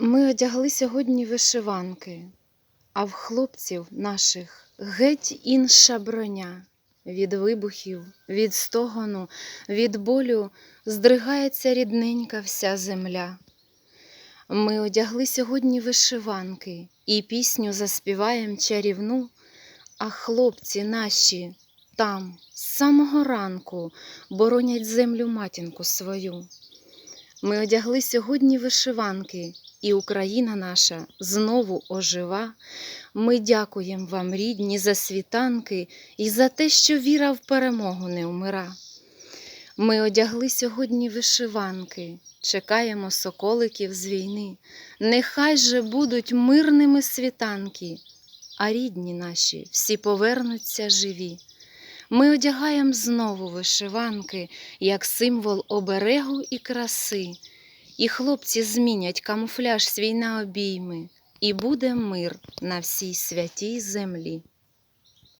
Ми одягли сьогодні вишиванки, а в хлопців наших геть інша броня. Від вибухів, від стогону, від болю здригається рідненька вся земля. Ми одягли сьогодні вишиванки і пісню заспіваєм чарівну, а хлопці наші там з самого ранку боронять землю матінку свою. Ми одягли сьогодні вишиванки, і Україна наша знову ожива. Ми дякуємо вам, рідні, за світанки і за те, що віра в перемогу не вмира. Ми одягли сьогодні вишиванки, чекаємо соколиків з війни. Нехай же будуть мирними світанки, а рідні наші всі повернуться живі. Ми одягаємо знову вишиванки, як символ оберегу і краси. І хлопці змінять камуфляж свій на обійми, і буде мир на всій святій землі.